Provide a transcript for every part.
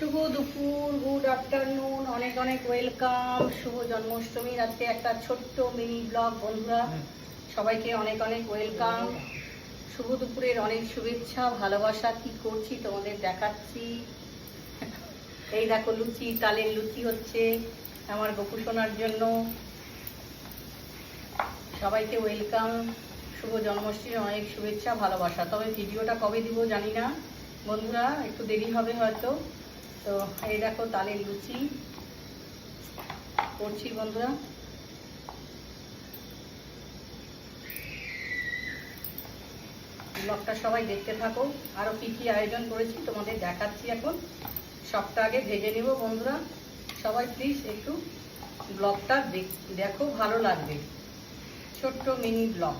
শুভ দুপুর good afternoon অনেক অনেক ওয়েলকাম শুভ জন্মাষ্টমীর আজকে একটা ছোট্ট মিনি ব্লগ বন্ধুরা। সবাইকে অনেক অনেক ওয়েলকাম শুভ দুপুরের অনেক শুভেচ্ছা ভালোবাসা কি করছি তোমাদের দেখাচ্ছি। এই দেখো লুচি তালের লুচি হচ্ছে আমার গোপু সোনার জন্য। সবাইকে ওয়েলকাম শুভ জন্মাষ্টমীর অনেক শুভেচ্ছা ভালোবাসা। তবে ভিডিওটা কবে দিব জানি না। বন্ধুরা একটু দেরি হবে হয়তো। তো এই দেখো তালের লুচি। করছি বন্ধুরা। ব্লগটা সবাই দেখতে থাকো। আরও কি কি আয়োজন করেছি তোমাদের দেখাচ্ছি এখন। সবটা আগে ভেজে নেব বন্ধুরা। সবাই প্লিজ একটু ব্লগটা দেখো, ভালো লাগবে। ছোট্ট মিনি ব্লগ।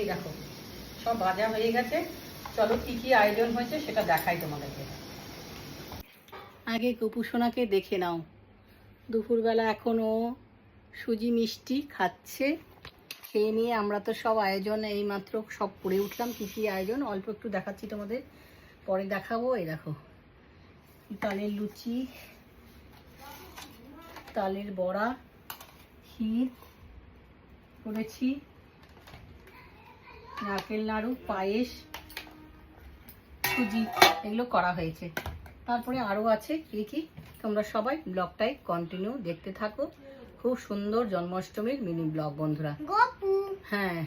এই দেখো, সব ভাজা হয়ে গেছে। চলো কি কি আয়োজন হয়েছে সেটা দেখাই তোমাদেরকে। আগে গোপুসোনাকে দেখে নাও। দুপুরবেলা এখনও সুজি মিষ্টি খাচ্ছে। খেয়ে নিয়ে আমরা তো সব আয়োজন এইমাত্র সব করে উঠলাম, কী কী আয়োজন। অল্প একটু দেখাচ্ছি তোমাদের, পরে দেখাবো, এই দেখো। তালের লুচি, তালের বড়া, ক্ষীর করেছি। নারকেল নাড়ু পায়েস সুজি এগুলো করা হয়েছে। তারপরে আরও আছে কী কী তোমরা সবাই ব্লগটাই কন্টিনিউ দেখতে থাকো। খুব সুন্দর জন্মাষ্টমীর মিনি ব্লগ বন্ধুরা। হ্যাঁ।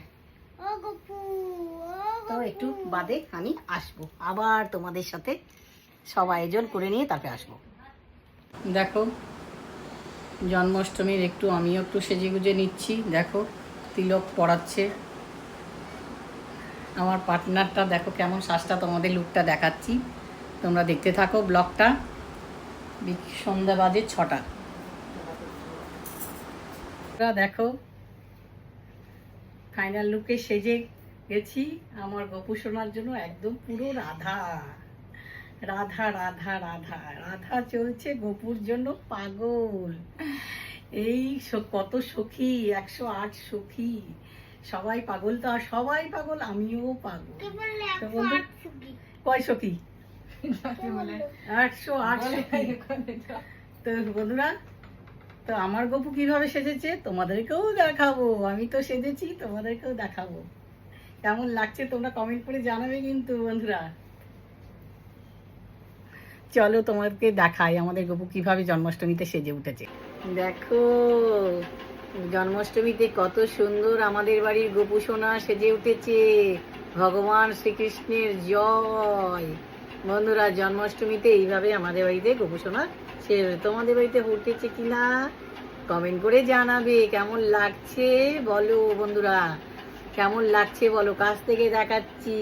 তো একটু বাদে আমি আসব। আবার তোমাদের সাথে সব আয়োজন করে নিয়ে তারপরে আসব। দেখো জন্মাষ্টমীর একটু আমিও একটু সেজে গুজে নিচ্ছি। দেখো তিলক পড়াচ্ছে। আমার পার্টনারটা দেখো কেমন শ্বাসটা তোমাদের লুকটা দেখাচ্ছি। তোমরা দেখতে থাকো ব্লগটা। সন্ধ্যা বাজে ছটা। দেখো ফাইনাল লুকে সেজে গেছি। আমার গপু শোনার জন্য একদম পুরো রাধা। রাধা রাধা রাধা। রাধা চলছে গপুর জন্য পাগল। এই কত সখী, একশো আট সখী। সবাই পাগল তো আর সবাই পাগল আমিও পাগল। কয় সখী? কে? একশো আট তো বন্ধুরা তো আমার গপু কীভাবে সেজেছে তোমাদেরকেও দেখাবো। আমি তো সেজেছি তোমাদেরকেও দেখাবো। কেমন লাগছে তোমরা কমেন্ট করে জানাবে কিন্তু বন্ধুরা। চলো তোমাদেরকে দেখাই আমাদের গপু কীভাবে জন্মাষ্টমীতে সেজে উঠেছে। দেখো। জন্মাষ্টমীতে কত সুন্দর আমাদের বাড়ির গোপু সোনা সেজে উঠেছে। ভগবান শ্রীকৃষ্ণের জয়। বন্ধুরা, জন্মাষ্টমীতে এইভাবে আমাদের বাড়িতে গোপু সোনা সে তোমাদের বাড়িতে উঠেছে কিনা কমেন্ট করে জানাবে। কেমন লাগছে বলো বন্ধুরা? কেমন লাগছে বলো? কাছ থেকে দেখাচ্ছি।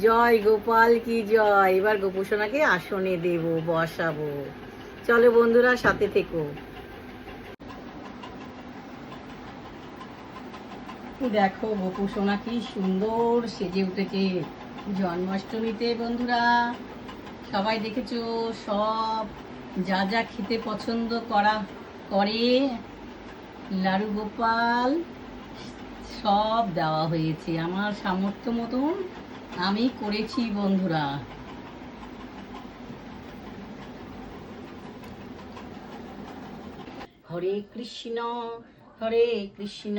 জয় গোপাল কি জয়? এবার গোপুসোনাকে আসনে দেব, বসাবো। চলো বন্ধুরা, সাথে থেকো। দেখো, বপু সোনা কি সুন্দর সেজে উঠেছে জন্মাষ্টমীতে, বন্ধুরা। সবাই দেখেছ, সব যা যা খেতে পছন্দ করা করে, লাড়ু গোপাল, সব দেওয়া হয়েছে। আমার সামর্থ্য মতন আমি করেছি, বন্ধুরা। হরে কৃষ্ণ হরে কৃষ্ণ।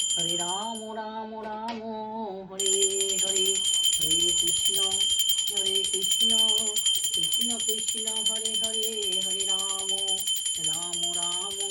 হরে রাম রাম রাম হরে হরে হরে কৃষ্ণ হরে কৃষ্ণ কৃষ্ণ কৃষ্ণ হরে হরে হরে রাম রাম রাম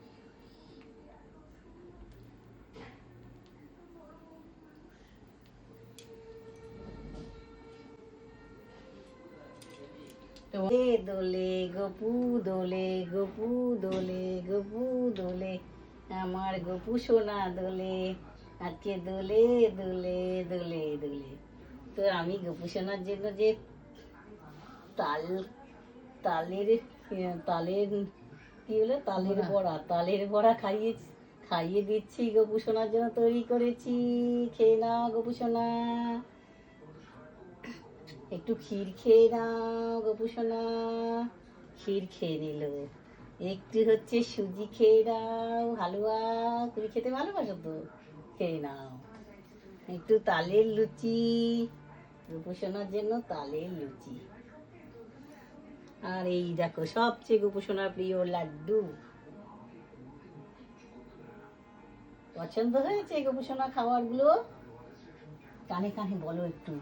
দোলে দোলে গপু দোলে গপু দোলে গপু দোলে আমার গপু সোনা দোলে আজকে দোলে দোলে দোলে দোলে। তো আমি গপু সোনার জন্য যে তাল তালের তালের কি হলো? তালের বড়া তালের বড়া খাইয়ে খাইয়ে দিচ্ছি গপু সোনার জন্য তৈরি করেছি। খেয়ে নাও গপু সোনা। একটু ক্ষীর খেয়ে নাও গপু সোনা। ক্ষীর খেয়ে নিল। একটু হচ্ছে সুজি খেয়ে নাও, হালুয়া। তুমি খেতে ভালোবাসো তো? খেয়ে নাও। একটু তালের লুচি। গোপোষণার জন্য তালের লুচি। আর এই দেখো, সবচেয়ে গোপোষণার প্রিয় লাড্ডু। পছন্দ হয়েছে গোপোষণা খাবারগুলো কানে কানে বলো একটু।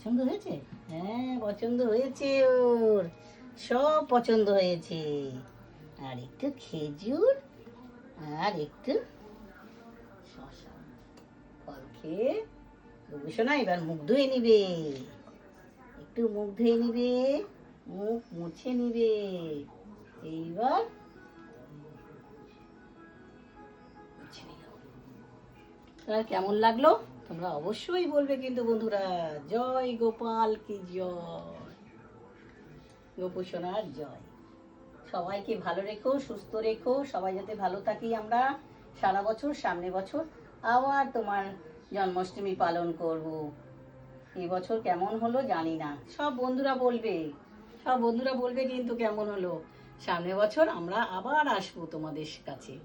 পছন্দ হয়েছে? হ্যাঁ পছন্দ হয়েছে ওর। সব পছন্দ হয়েছে। আর একটু খেজুর আর একটু শশা ফল খেয়ে গবেষণা এবার মুখ ধুয়ে নিবে। একটু মুখ ধুয়ে নিবে, মুখ মুছে নিবে। এইবার কেমন লাগল? তোমরা অবশ্যই বলবে কিন্তু বন্ধুরা, জয় গোপাল কি জয়? গোপোষণার জয়। সবাইকে ভালো রেখো, সুস্থ রেখো, সবাই যাতে ভালো থাকি আমরা সারা বছর, সামনে বছর। আবার তোমার জন্মাষ্টমী পালন করব। এই বছর কেমন হলো জানি না। সব বন্ধুরা বলবে, সব বন্ধুরা বলবে কিন্তু কেমন হলো। সামনে বছর আমরা আবার আসব তোমাদের কাছে।